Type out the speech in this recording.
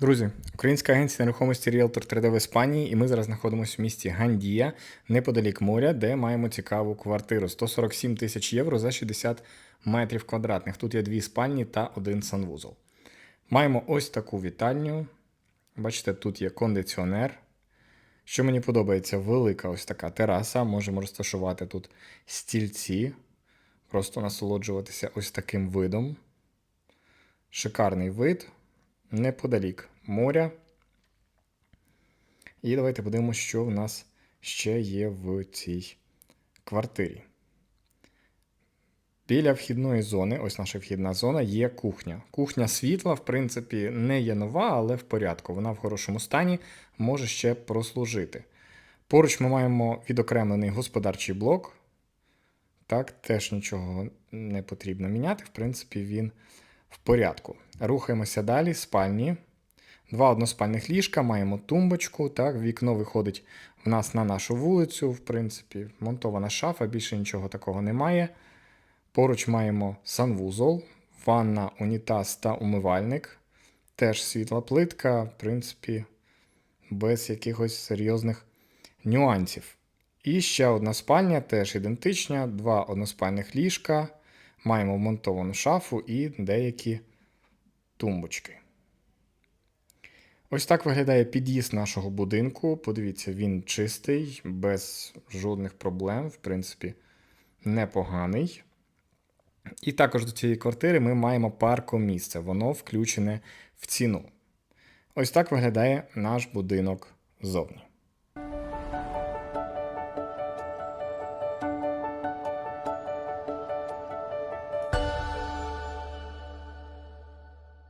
Друзі, українська агенція нерухомості Realtor 3D в Іспанії, і ми зараз знаходимося в місті Гандія, неподалік моря, де маємо цікаву квартиру 147 тисяч євро за 60 метрів квадратних. Тут є дві спальні та один санвузол. Маємо ось таку вітальню. Бачите, тут є кондиціонер. Що мені подобається, велика ось така тераса. Можемо розташувати тут стільці, просто насолоджуватися ось таким видом. Шикарний вид неподалік моря. І давайте подивимося, що в нас ще є в цій квартирі. Біля вхідної зони, ось наша вхідна зона, є кухня. Кухня світла, в принципі, не є нова, але в порядку. Вона в хорошому стані може ще прослужити. Поруч ми маємо відокремлений господарчий блок. Так, теж нічого не потрібно міняти. В принципі, він в порядку. Рухаємося далі. Спальні. Два односпальних ліжка, маємо тумбочку. Так, вікно виходить в нас на нашу вулицю. В принципі, монтована шафа, більше нічого такого немає. Поруч маємо санвузол, ванна, унітаз та умивальник. Теж світла плитка, в принципі, без якихось серйозних нюансів. І ще одна спальня, теж ідентична, два односпальних ліжка. Маємо вмонтовану шафу і деякі тумбочки. Ось так виглядає під'їзд нашого будинку. Подивіться, він чистий, без жодних проблем, в принципі, непоганий. І також до цієї квартири ми маємо паркомісце. Воно включене в ціну. Ось так виглядає наш будинок ззовні.